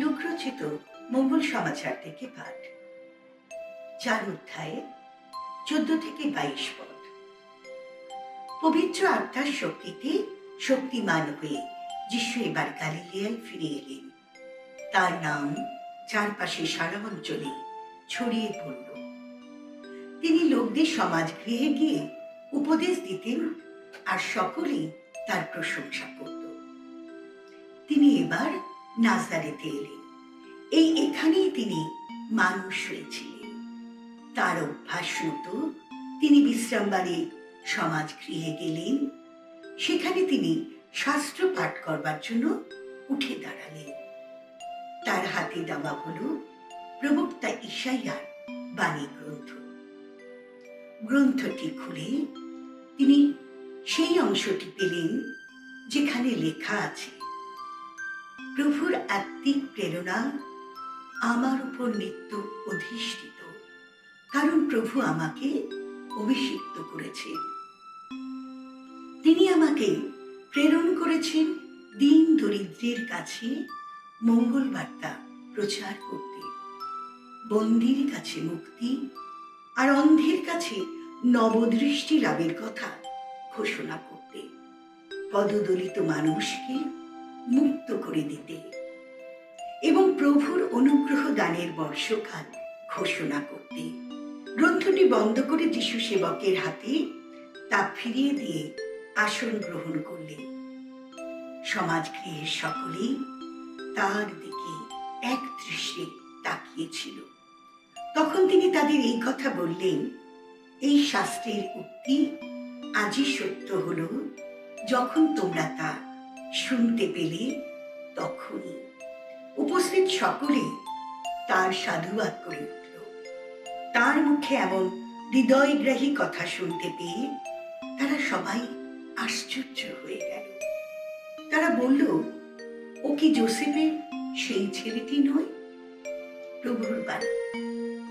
লোকরচিত মঙ্গল সমাচার থেকে পাঠ। চার অধ্যায়ে চোদ্দ থেকে বাইশ পদ। পবিত্র আত্মার শক্তিতে শক্তিমান হয়ে যিশু এবার গালিলিয়ায় ফিরে এলেন। তার নাম চারপাশে সারা অঞ্চলে ছড়িয়ে পড়ল। তিনি লোকদের সমাজ গৃহে গিয়ে উপদেশ দিতেন আর সকলেই তার প্রশংসা করত। তিনি এবার নাজারেতে এলেন এই এখানেই তিনি মানুষ হয়েছিলেন। তার অভ্যাস মতো তিনি বিশ্রামবাড়ি সমাজ গৃহে গেলেন। সেখানে তিনি শাস্ত্র পাঠ করবার জন্য উঠে দাঁড়ালেন। তার হাতে দেওয়া হলো প্রবক্তা ইসাইয়ার বাণী গ্রন্থ। গ্রন্থটি খুলে তিনি সেই অংশটি পেলেন যেখানে লেখা আছে প্রভুর আত্মিক প্রেরণা আমার উপর নিত্য অধিষ্ঠিত। কারণ প্রভু আমাকে অভিষিক্ত করেছেন। তিনি আমাকে প্রেরণ করেছেন দিন দরিদ্রের কাছে মঙ্গল বার্তা প্রচার করতে। বন্দির কাছে মুক্তি আর অন্ধের কাছে নবদৃষ্টি লাভের কথা ঘোষণা করতে। পদদলিত মানুষকে মুক্ত করে দিতে। এবং প্রভুর অনুগ্রহ দানের বর্ষকাল ঘোষণা করতে। গ্রন্থটি বন্ধ করে যিশু সেবকের হাতে তা ফিরিয়ে দিয়ে আসন গ্রহণ করলেন। সমাজগৃহের সকলেই তার দিকে এক দৃশ্যে তাকিয়েছিল। তখন তিনি তাদের এই কথা বললেন, এই শাস্ত্রের উক্তি আজই সত্য হলো যখন তোমরা তা শুনতে পেলে তখনই। উপস্থিত সকলে তার সাধুবাদ করে উঠল। তার মুখে এমন হৃদয়গ্রাহী কথা শুনতে পেয়ে তারা সবাই আশ্চর্য হয়ে গেল। তারা বলল, ও কি জোসেফের সেই ছেলেটি নয়? প্রভুর বাণী।